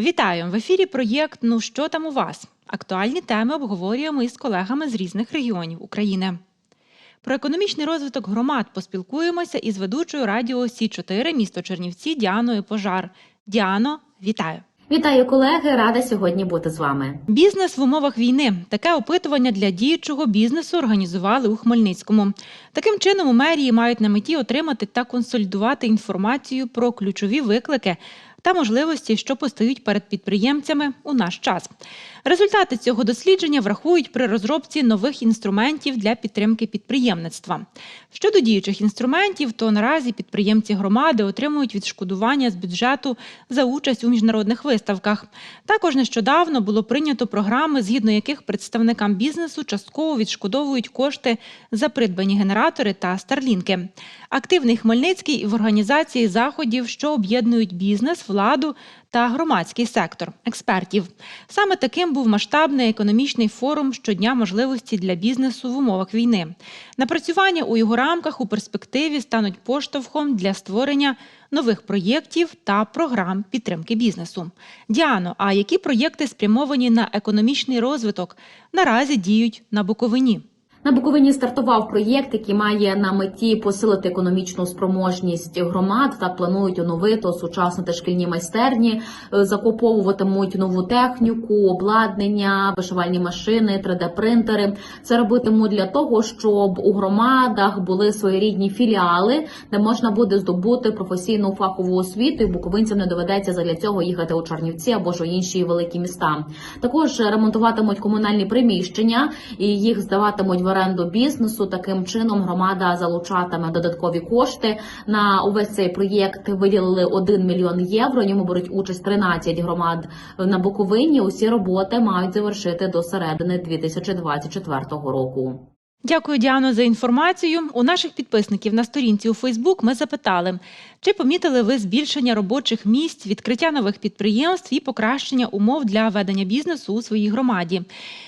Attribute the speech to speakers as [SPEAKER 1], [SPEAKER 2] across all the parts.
[SPEAKER 1] Вітаю в ефірі. Проєкт Ну що там у вас? Актуальні теми обговорюємо із колегами з різних регіонів України. Про економічний розвиток громад поспілкуємося із ведучою радіо Сі 4 місто Чернівці Діаною Пожар. Діано, вітаю!
[SPEAKER 2] Вітаю, колеги! Рада сьогодні бути з вами.
[SPEAKER 1] Бізнес в умовах війни. Таке опитування для діючого бізнесу організували у Хмельницькому. Таким чином, у мерії мають на меті отримати та консолідувати інформацію про ключові виклики та можливості, що постають перед підприємцями у наш час. Результати цього дослідження врахують при розробці нових інструментів для підтримки підприємництва. Щодо діючих інструментів, то наразі підприємці громади отримують відшкодування з бюджету за участь у міжнародних виставках. Також нещодавно було прийнято програми, згідно яких представникам бізнесу частково відшкодовують кошти за придбані генератори та старлінки. Активний Хмельницький і в організації заходів, що об'єднують бізнес, владу та громадський сектор експертів. Саме таким був масштабний економічний форум щодня можливості для бізнесу в умовах війни. Напрацювання у його рамках у перспективі стануть поштовхом для створення нових проєктів та програм підтримки бізнесу. Діано, а які проєкти спрямовані на економічний розвиток наразі діють на Буковині?
[SPEAKER 2] На Буковині стартував проєкт, який має на меті посилити економічну спроможність громад. Так планують оновити, осучаснити шкільні майстерні, е, закуповуватимуть нову техніку, обладнання, вишивальні машини, 3D-принтери. Це робитимуть для того, щоб у громадах були своєрідні філіали, де можна буде здобути професійну фахову освіту. і Буковинцям не доведеться задля цього їхати у Чернівці або ж у інші великі міста. Також ремонтуватимуть комунальні приміщення і їх здаватимуть в оренду бізнесу. Таким чином громада залучатиме додаткові кошти. На увесь цей проєкт виділили 1 мільйон євро. Ньому беруть участь 13 громад на Буковині. Усі роботи мають завершити до середини 2024 року.
[SPEAKER 1] Дякую, Діано, за інформацію. У наших підписників на сторінці у Фейсбук ми запитали, чи помітили ви збільшення робочих місць, відкриття нових підприємств і покращення умов для ведення бізнесу у своїй громаді.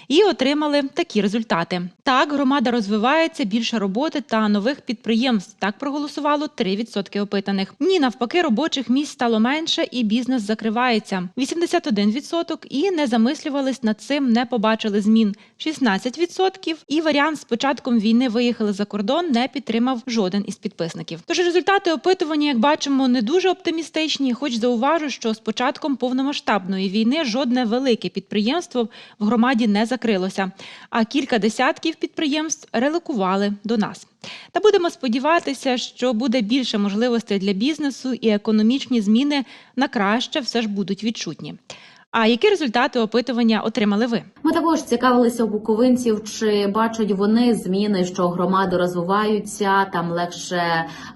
[SPEAKER 1] І отримали такі результати. Так, громада розвивається, більше роботи та нових підприємств. Так проголосувало 3% опитаних. Ні, навпаки, робочих місць стало менше, і бізнес закривається. 81% і не замислювались над цим, не побачили змін. 16% і варіант з початком війни виїхали за кордон не підтримав жоден із підписників. Тож результати опитування, як бачимо, не дуже оптимістичні. Хоч зауважу, що з початком повномасштабної війни жодне велике підприємство в громаді не закрилося, а кілька десятків підприємств релокували до нас. Та будемо сподіватися, що буде більше можливостей для бізнесу і економічні зміни на краще все ж будуть відчутні. А які результати опитування отримали ви?
[SPEAKER 2] Ми також цікавилися у буковинців, чи бачать вони зміни, що громади розвиваються, там легше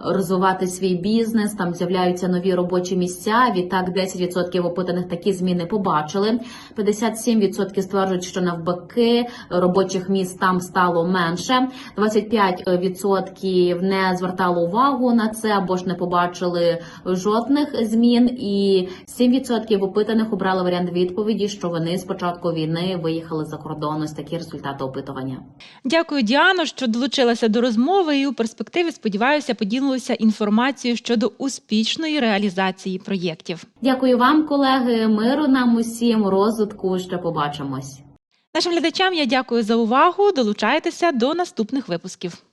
[SPEAKER 2] розвивати свій бізнес, там з'являються нові робочі місця. Відтак 10% опитаних такі зміни побачили. 57% стверджують, що навпаки робочих місць там стало менше. 25% не звертало увагу на це або ж не побачили жодних змін. І 7% опитаних обрали варіант відповіді, що вони з початку війни виїхали за кордон. Ось такі результати опитування.
[SPEAKER 1] Дякую, Діано, що долучилася до розмови і у перспективі, сподіваюся, поділилася інформацією щодо успішної реалізації проєктів.
[SPEAKER 2] Дякую вам, колеги. Миру нам усім розвитку. Ще побачимось.
[SPEAKER 1] Нашим глядачам я дякую за увагу. Долучайтеся до наступних випусків.